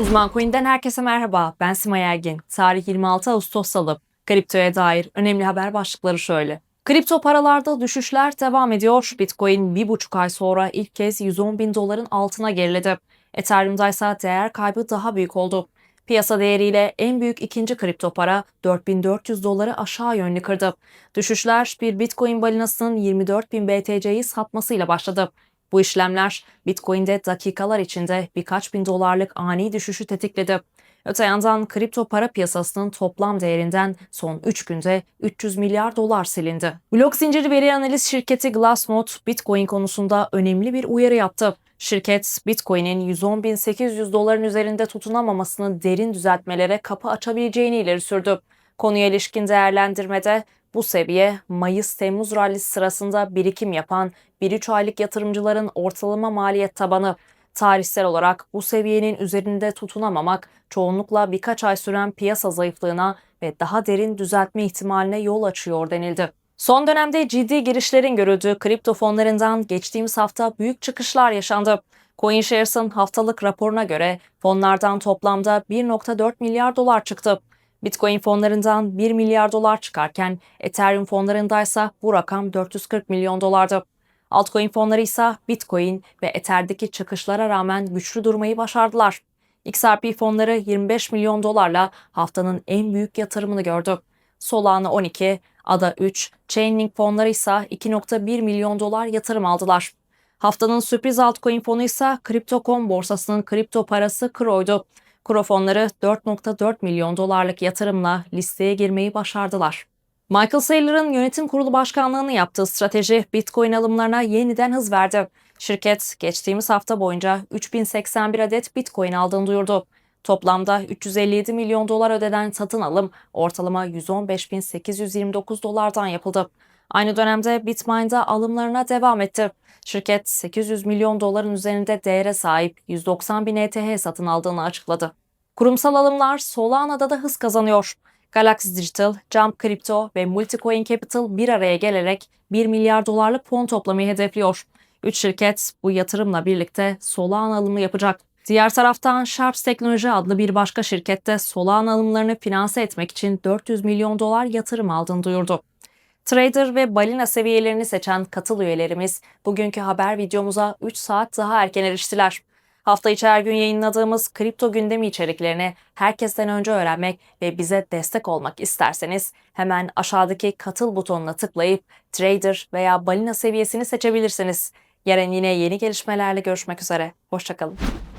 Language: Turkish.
Uzman Coin'den herkese merhaba. Ben Simay Ergin. Tarih 26 Ağustos Salı. Kriptoya dair önemli haber başlıkları şöyle. Kripto paralarda düşüşler devam ediyor. Bitcoin bir buçuk ay sonra ilk kez 110 bin doların altına geriledi. Ethereum'da ise değer kaybı daha büyük oldu. Piyasa değeriyle en büyük ikinci kripto para 4400 doları aşağı yönlü kırdı. Düşüşler bir Bitcoin balinasının 24 bin BTC'yi satmasıyla başladı. Bu işlemler Bitcoin'de dakikalar içinde birkaç bin dolarlık ani düşüşü tetikledi. Öte yandan kripto para piyasasının toplam değerinden son 3 günde 300 milyar dolar silindi. Blok zinciri veri analiz şirketi Glassnode Bitcoin konusunda önemli bir uyarı yaptı. Şirket, Bitcoin'in 110.800 doların üzerinde tutunamamasını derin düzeltmelere kapı açabileceğini ileri sürdü. Konuya ilişkin değerlendirmede bu seviye Mayıs-Temmuz rallisi sırasında birikim yapan 1-3 aylık yatırımcıların ortalama maliyet tabanı. Tarihsel olarak bu seviyenin üzerinde tutunamamak çoğunlukla birkaç ay süren piyasa zayıflığına ve daha derin düzeltme ihtimaline yol açıyor denildi. Son dönemde ciddi girişlerin görüldüğü kripto fonlarından geçtiğimiz hafta büyük çıkışlar yaşandı. CoinShares'ın haftalık raporuna göre fonlardan toplamda 1.4 milyar dolar çıktı. Bitcoin fonlarından 1 milyar dolar çıkarken Ethereum fonlarındaysa bu rakam 440 milyon dolardı. Altcoin fonları ise Bitcoin ve Ether'deki çıkışlara rağmen güçlü durmayı başardılar. XRP fonları 25 milyon dolarla haftanın en büyük yatırımını gördü. Solana 12, ADA 3, Chainlink fonları ise 2.1 milyon dolar yatırım aldılar. Haftanın sürpriz altcoin fonu ise Crypto.com borsasının kripto parası Cro'ydu. Kro fonları 4.4 milyon dolarlık yatırımla listeye girmeyi başardılar. Michael Saylor'ın yönetim kurulu başkanlığını yaptığı strateji Bitcoin alımlarına yeniden hız verdi. Şirket geçtiğimiz hafta boyunca 3081 adet Bitcoin aldığını duyurdu. Toplamda 357 milyon dolar ödenen satın alım ortalama 115.829 dolardan yapıldı. Aynı dönemde Bitmain'da alımlarına devam etti. Şirket 800 milyon doların üzerinde değere sahip 190 bin ETH satın aldığını açıkladı. Kurumsal alımlar Solana'da da hız kazanıyor. Galaxy Digital, Jump Crypto ve Multicoin Capital bir araya gelerek 1 milyar dolarlık fon toplamayı hedefliyor. Üç şirket bu yatırımla birlikte Solana alımı yapacak. Diğer taraftan Sharps Teknoloji adlı bir başka şirkette Solana alımlarını finanse etmek için 400 milyon dolar yatırım aldığını duyurdu. Trader ve balina seviyelerini seçen katıl üyelerimiz bugünkü haber videomuza 3 saat daha erken eriştiler. Hafta içi her gün yayınladığımız kripto gündemi içeriklerini herkesten önce öğrenmek ve bize destek olmak isterseniz hemen aşağıdaki katıl butonuna tıklayıp trader veya balina seviyesini seçebilirsiniz. Yarın yine yeni gelişmelerle görüşmek üzere. Hoşçakalın.